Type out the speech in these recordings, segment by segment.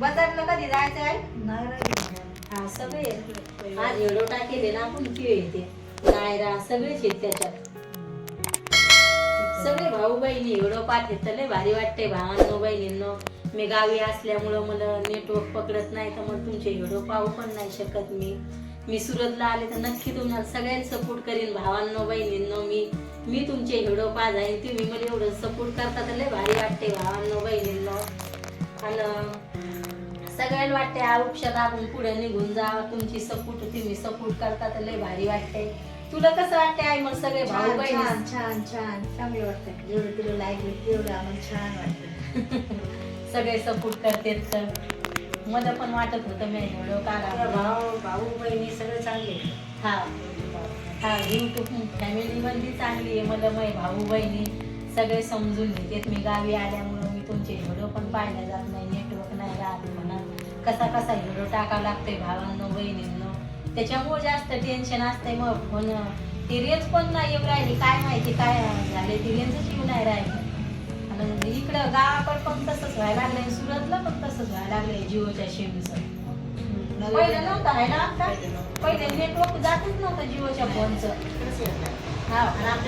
बाजारला कधी जायचं आहे? हा सगळे आज एवढं टाकेले ना आपण किळ येते. नायरा सगळेच आहेत त्याच्यात सगळे भाऊ बहिणी एवढं पाठवत तर लय भारी वाटते भावांनो बहिणींनो मी गावी असल्यामुळं मला नेटवर्क पकडत नाही तर मग तुमचे व्हिडिओ पाहू पण नाही शकत मी. मी सुरतला आले तर नक्की तुम्हाला सगळ्यांना सपोर्ट करीन भावांनो बहिणींनो मी. मी तुमचे व्हिडिओ पाहा जाईन तुम्ही मला एवढं सपोर्ट करता तर लय भारी वाटते भावांनो बहिणींनो. आणि सगळ्यांना वाटते आयुष्यात आपण पुढे निघून जा तुमची सपोर्ट तुम्ही सपोर्ट करता. तर लय भारी वाटते. तुला कसं वाटते आई मग सगळे भाऊ बहिणी छान छान छान. चांगलं वाटतं जेवढं तुला लाईक तेवढं आम्हाला छान वाटतं सगळे सपोर्ट करतात तर मला पण वाटत होतं मी आपला काढा भाऊ भाऊ बहिणी सगळे चांगले हा. हा युट्यूब फॅमिली मध्ये चांगली आहे. मला मै भाऊ बहिणी सगळे समजून घेतात. मी गावी आल्यामुळं मी तुमचे व्हिडिओ पण पाहिल्या जात नाही. कसा कसा व्हिडिओ टाकावा लागतोय भावांनो बहिणींनो. त्याच्यामुळे जास्त टेन्शन असतंय मग. फोन ती रेंज पण नाही येऊन राहिली. काय माहिती काय झाले ती रेंजच येऊ नाही राहिली. आणि इकडं गावाकडं पण तसंच व्हायला लागलंय सुरतला पण तसंच व्हायला लागलंय जिओच्या सिमचं पहिलं नव्हतं आहे ना आता? पहिले नेटवर्क जातच नव्हतं जिओच्या फोनचं. हा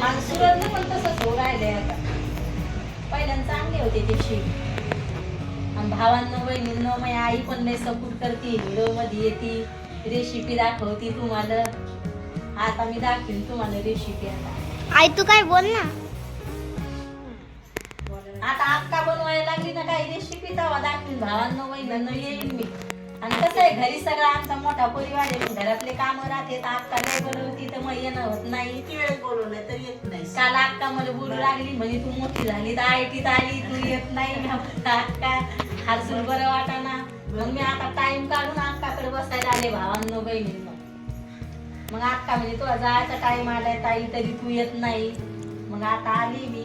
आणि सुरतला पण तसंच होऊ राहिलंय आता. पहिल्यांदा चांगले होते ते शिम आणि भावांनो बहिणींनो माझी आई पण लय सपोर्ट करते व्हिडिओमध्ये येते रेसिपी दाखवते तुम्हाला. आता मी दाखवीन तुम्हाला रेसिपी आता. आई तू काय बोल ना. आता अक्का बनवायला लागली ना काही रेसिपी तेव्हा दाखवीन भावांनो बहिणींनो येईल मी. आणि कसं आहे घरी सगळा आमचा मोठा परिवार आहे घरातले कामं राहते तर अक्का नाही बनवती तर मग येणं होत नाही. किती वेळ बोलवलं तर येत नाही. काल अक्का मला बोलू लागली म्हणजे तू मोठी झाली तर आयटीत आली तू येत नाही. अक्का हसून बरं वाटाना. मग मी आता टाइम काढून अक्काकडे बसायला आले भावांनो बहिणींना. मग अक्का म्हणजे तुला जायचा टाइम आलाय ताई तरी तू येत नाही. मग आता आली मी.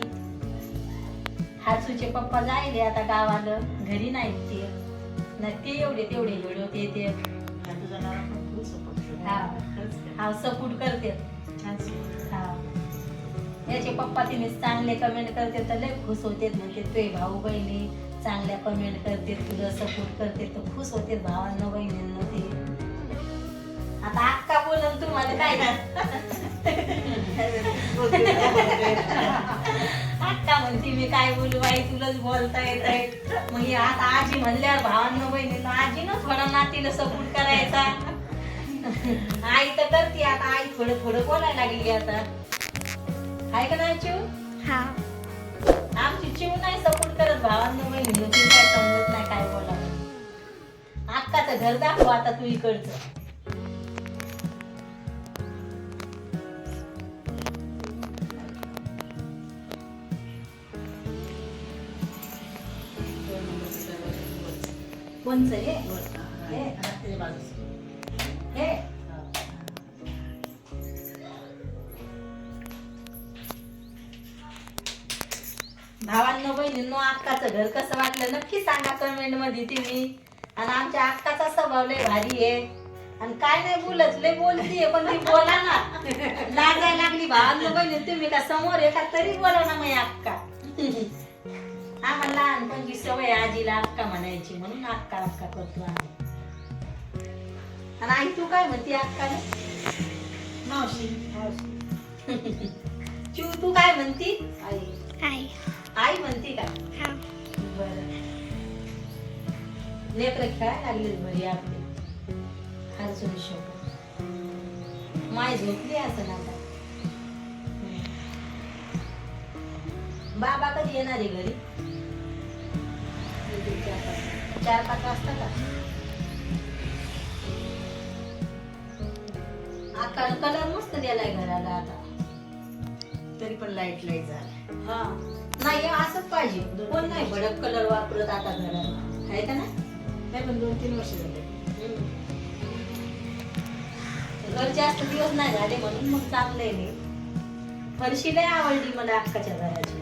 हासूचे पप्पा जायले आता गावाला. घरी नाही ते. नाही ते एवढे तेवढे व्हिडिओ ते ते. हा. सपोर्ट करते. हा. याचे पप्पा तिने चांगले कमेंट करते तर लय खुश होते. म्हणते तुझे भाऊ बहिणी चांगल्या कमेंट करते तुला सपोर्ट करते तर खुश होते भावांना बहिणींना ते. आता अक्का बोलून तुम्हाला काय अक्का म्हणते मी काय बोलू बाई तुलाच बोलता येत आहे. मग हे आता आजी म्हणल्यावर भावांना बहिणींना आजीनं थोडा नातीला सपोर्ट करायचा. आई तर करते आता आई थोडं थोडं बोलायला लागली आता. आहे का नाही चिव हा. आमची चिव नाही सपोर्ट भावांना बहिणीनं ती काय समजत नाही काय बोलावं अक्काचं घर दाखव आता तू इकडचं. कोणचं हे? हे. भावांनो बहिणींनो अक्काचं घर कसं वाटलं नक्की सांगा कमेंटमध्ये तुम्ही. आणि आमच्या अक्काचा स्वभाव लय भारी आहे. आणि काय नाही बोलत लय बोलतीये पण ती बोला ना. लाजायला लागली भावांनो बहिणी तुम्ही का समोर आहे का? तरी बोला ना मग अक्का आम्हाला लहानपणची सवय आजीला अक्का म्हणायची म्हणून अक्का अक्का करतो आम्ही. आणि आई तू काय म्हणते अक्का मावशी. मावशी चिव तू काय म्हणती? आई आई. आई म्हणती का? हा. बरं. लेकर खेळायला लागले बरी आपली. हरसून शोक. माय झोपली असं आता. हम्म. बाबा कधी येणार आहे घरी? चार पाच वाजता. का? आकार कलर मस्त दिलाय घराला आता. तरी पण लाइट लाइट झाला हा. नाही हे असंच पाहिजे. कोण नाही भडक कलर वापरत आता घराला आहे का ना नाही पण दोन तीन वर्ष झाले. घर जास्त दिवस नाही झाले म्हणून मग चांगलं आहे फरशी लय आवडली मला अक्काच्या घराची.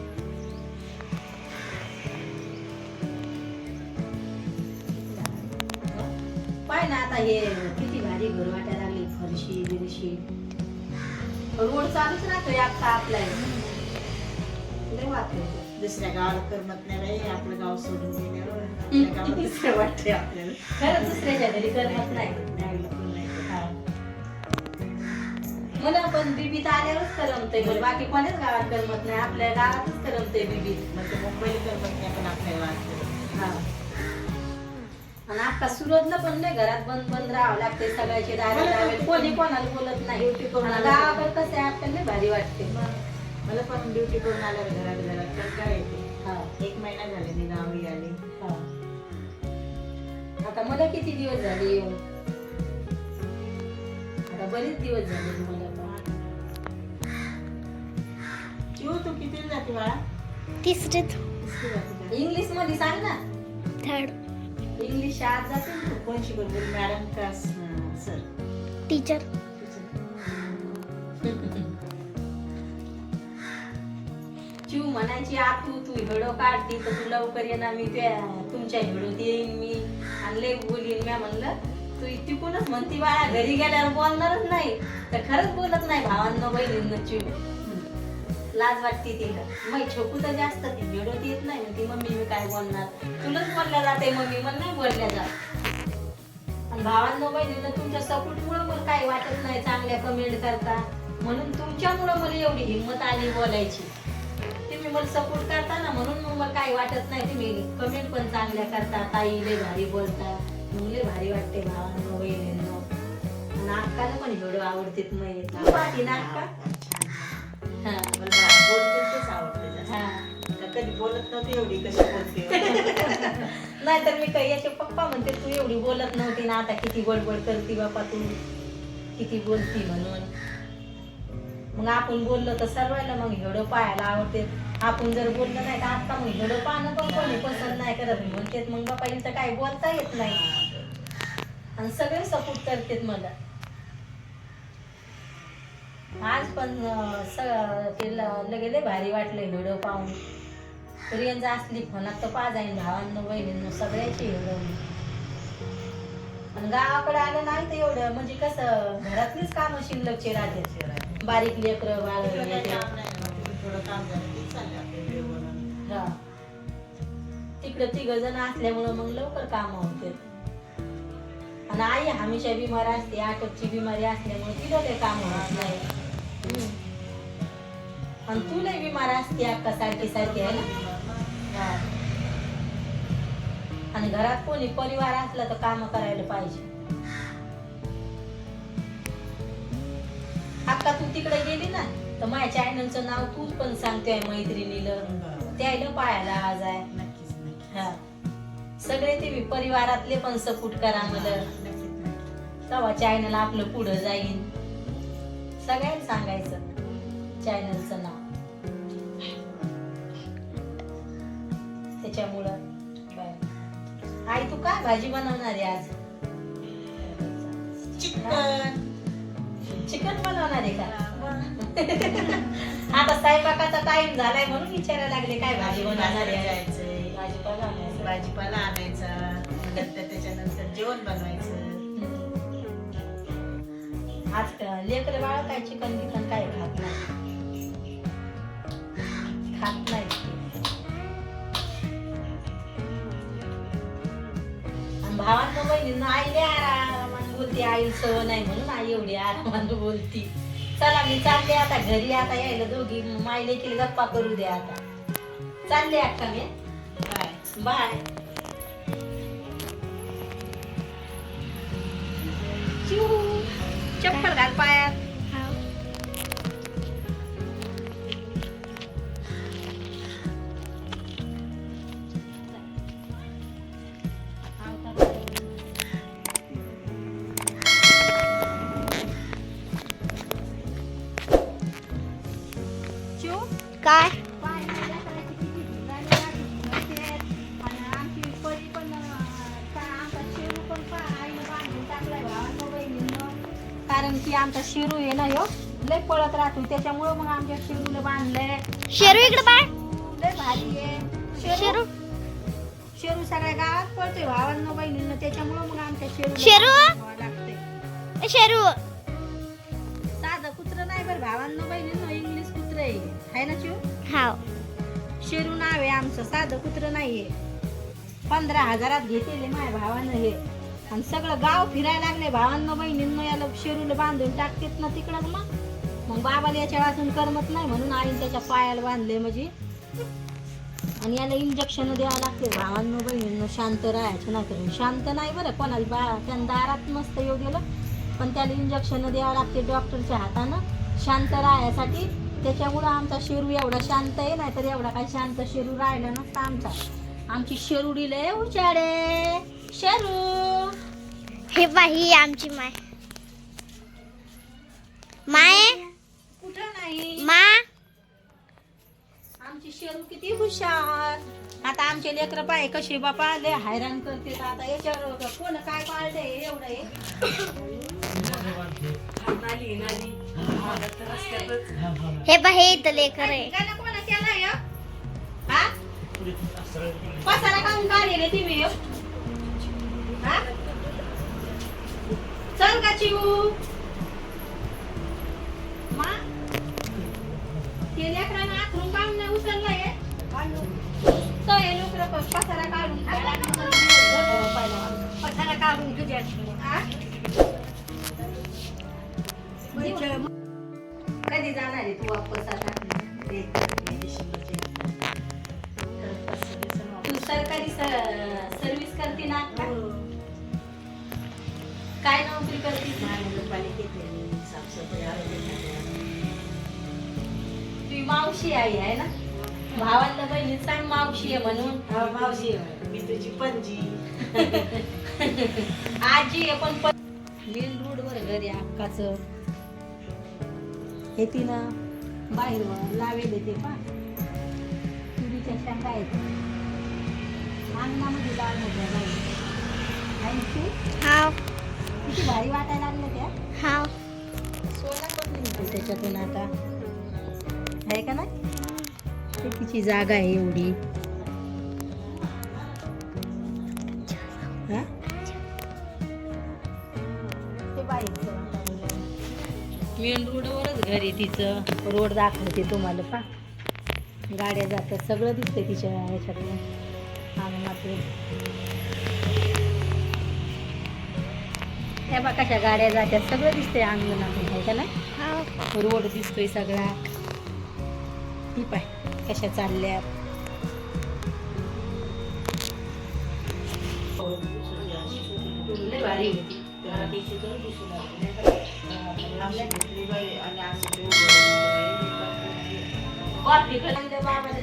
पाय ना आता हे किती भारी घर वाटायला लागली फरशी बिरशी रोड चालूच राहतोय अक्का आपला. लय वाटतोय दुसऱ्या गावाला करमत नाही बाई आपलं गाव सोडून गेल्यावर. आपल्या गावात दुसरं वाटतंय आपल्याला. खरं दुसऱ्याच्या घरी करमत नाही. नाही बिलकुल नाही. हा. मला पण बीबीत आल्यावरच करमतंय. मला बाकी कोणाच गावात करमत नाही. आपल्या गावातच करमतंय बीबीत. मग ते मुंबईला करमत नाही पण आपल्या गावात करमत. हा. आणि आता सुरतला पण नाही घरात बंद बंद राहावं लागते सगळ्याचे दारे कोणी कोणाला बोलत नाही. गावाकडे कसं आहे आपल्याला लय भारी वाटते मला पण ड्युटी करून आल्यावर घरात घरात येते हा. एक महिना झाले मी गावी आले. हा. आता मला किती दिवस झाले येऊन आता बरेच दिवस झाले मला पण. तू किती जाते बाळा? तिसरीत. किती जाते? इंग्लिशमध्ये सांग ना. थर्ड. इंग्लिश शाळेत जाते ना? तू. कोण शिकवते मॅडम का सर? टीचर. म्हणायची आतू तू हिडो काढती तर तू लवकर ये ना मी त्या तुमच्या हिडोत येईन मी. आणि लय बोलीन. म्या म्हणलं तू तिकूनच म्हणती बाळा घरी गेल्यावर बोलणारच नाही. तर खरंच बोलत नाही भावांना बहिणींना चिड. लाज वाटते तिला. मग छोकू तर जास्त ती हिडोत येत नाही. म्हणती मम्मी मी काय बोलणार? तुलाच बोलल्या जाते मम्मी मला नाही बोलल्या जात. आणि भावांना बहिणींना तुमच्या सपोर्टमुळे मला काही वाटत नाही चांगल्या कमेंट करता. म्हणून तुमच्यामुळं मला एवढी हिंमत आली बोलायची. तुम्ही मला सपोर्ट करता ना म्हणून मग मला काही वाटत नाही. तुम्ही कमेंट पण चांगल्या करता. ताई लय भारी बोलता मग लय भारी वाटते भावांनो बहिणींनो अक्काला पण व्हिडिओ आवडते मग पाहती ना अक्का हा मला बा- बोलते तेच आवडते. हा. कधी बोलत नव्हती एवढी कशी बोलते? नाहीतर मी काही याचे पप्पा म्हणते तू एवढी बोलत नव्हती ना आता किती बडबड करते बापा तू. किती बोलती म्हणून. मग आपण बोललो तर सर्वांना मग हिडो पाहायला आवडते. आपण जर बोललो नाही तर आता मग हिडो पाहणं पण कोणी पसंत नाही करत. म्हणते मग बापा इथं काही बोलता येत नाही. आणि सगळे सपोर्ट करतात मला. आज पण ते लगे भारी वाटले व्हिडिओ पाहून. रेंज असली फोनात तर पाच आहे भावांनो बहिणींनो सगळ्याची आणि गावाकडे आलं नाही तर एवढं. म्हणजे कसं घरातलीच कामं शिल्लकचे राहते बारीक लेकरं बाळ तिकडं चाललं आपलं. हा. तिघ जण असल्यामुळं मग लवकर काम होते आणि आई हमेशा बिमार असते आटकची बिमारी असल्यामुळे तिला ते काम होत नाही. हम्म. आणि तू लय बिमार असते अक्का सारखी सारखी आहे ना? हा. आणि घरात कोणी परिवार असला तर काम करायला पाहिजे. अक्का तू तिकडे गेली ना? तर माझ्या चॅनलचं नाव तूच पण सांगतोय मैत्रिणीला. त्याला पाहायला आज आहे. नक्कीच. हा. सगळे ते परिवारातले पण सपोर्ट करा मला. तेव्हा चॅनल आपलं पुढं जाईल सगळ्यांना सांगायचं. चॅनलचं नाव. त्याच्यामुळं. आई तू काय भाजी बनवणार आहे आज? चिकन. चिकन बनवणार आहे का? आता स्वयंपाकाचा टाइम झालाय म्हणून विचारायला लागले काय भाजी जायचंय भाजीपाला आणायचा. भाजीपाला आणायचा. नंतर त्याच्यानंतर जेवण बनवायचं. आज लेकर बाळ काय चिकन बिकन काय खात नाही. खात नाही. भावांना बहिणींना आई लय आरामानं बोलते आई सवय नाही म्हणून आई एवढी आरामानं बोलती. चला मी चालले आता घरी. आता यायला दोघी मायले केली गप्पा करू दे आता. चालले अक्का मी. बाय. बाय. चिऊ. चप्पल घाल पायात. लय पळत राहतो त्याच्यामुळं मग आमच्या शिरूला बांधलंय. शेरू इकडे बाय लय भारी आहे. शेरू? शेरू? शेरू सगळ्या गावात पळतोय भावांनो बहिणींनो त्याच्यामुळं मग आमच्या शिरू? शेरू? लागतंय. ए, शेरू. साधं कुत्र नाही बरं भावांनो बहिणींनो इंग्लिश कुत्र आहे. हाय ना चिऊ हाव. शेरू नाव आहे आमचं साधं कुत्रं नाहीये पंधरा हजारात घेतलेले माझ्या भावानं हे. आणि सगळं गाव फिरायला लागले भावांना बहिणींना याला शेरूला बांधून टाकतेत ना तिकडं मग. मग बाबाला याच्या वाचून करमत नाही म्हणून आईने त्याच्या पायाला बांधले म्हणजे. आणि याला इंजेक्शन द्यावं लागते. भावांनो बहिणींनो शांत राहायचं नाही तर शांत नाही बरं कोणाला बा त्यानं दारात मस्त येऊ गेलं पण त्याला इंजेक्शन द्यावं लागते डॉक्टरच्या हातानं. शांत राहायसाठी. त्याच्यामुळं आमचा शेरू एवढा शांत आहे नाही तर एवढा काही शांत शेरू राहिला नसता आमचा. आमची शेरुडी लय उचाडे शेरू! हे बाई आमची माय. माय कुठं नाही मा आमची शेरू किती हुशार. आता आमचे लेकर पाय कसे बापा लय हैराण करते आता. याच्यावर कोण काय पाळलंय एवढं हे? हे बा हे इथं लेकर आहे. कोणा केलाय हं? पसारा तुम्ही? हा? चल का चिऊ मा ते लेकरानं आथरून काढून नाही उचललंय तो हे लोकर पसारा काढून पसारा काढून तुझ्या? कधी जाणार आहे तू वापस आता? तू सरकारी सर्व्हिस करते ना? काय नोकरी करते? तुझी मावशी आई आहे ना? भावाला बहिणी सांग मावशी आहे म्हणून. मावशी मी तुझी पणजी. आजी आहे पण प- मेन रोड वर घर आहे अक्काचं. हे तिनं बाहेर लावेले ते पा तुरीच्या शेंगा आहेत. अंगणामध्ये लाल होत्या बाई. हाव. किती भारी वाटायला लागलं त्या. हाव. सोना पण निघतो त्याच्यातून आता? आहे का नाही? तिची जागा आहे एवढी? ते मेन रोडवरच घर तिचं. रोड दाखवते तुम्हाला पा गाड्या जातात सगळं दिसतंय तिच्या ह्याच्यातून अंगणातून त्या बा कशा गाड्या जात्यात सगळं दिसतंय अंगणातून नाही? हाव रोड दिसतोय सगळा. ही पाय. कशा चालल्या? लय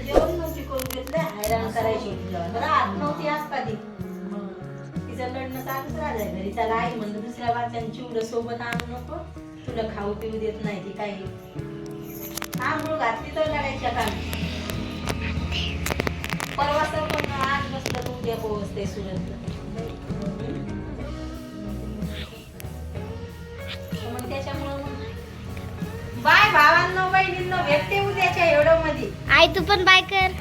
जेवण नव्हती करून घेतलं हैराण करायची आत नव्हती असता ती तिचं लढणं चालूच राहिलं घरी त्याला आई म्हणलं दुसऱ्या बाच्यांची चिवडं सोबत आणू नको तुला खाऊ पिऊ देत नाही ती काही आंघोळ घातली तर लढायच्या काम परवा तर पण आज बसलं उद्या पोहोचते सुरत मग त्याच्यामुळं बाय भावांनो बहिणींनो भेटते उद्याच्या एवढं मध्ये आई तू पण बाय कर.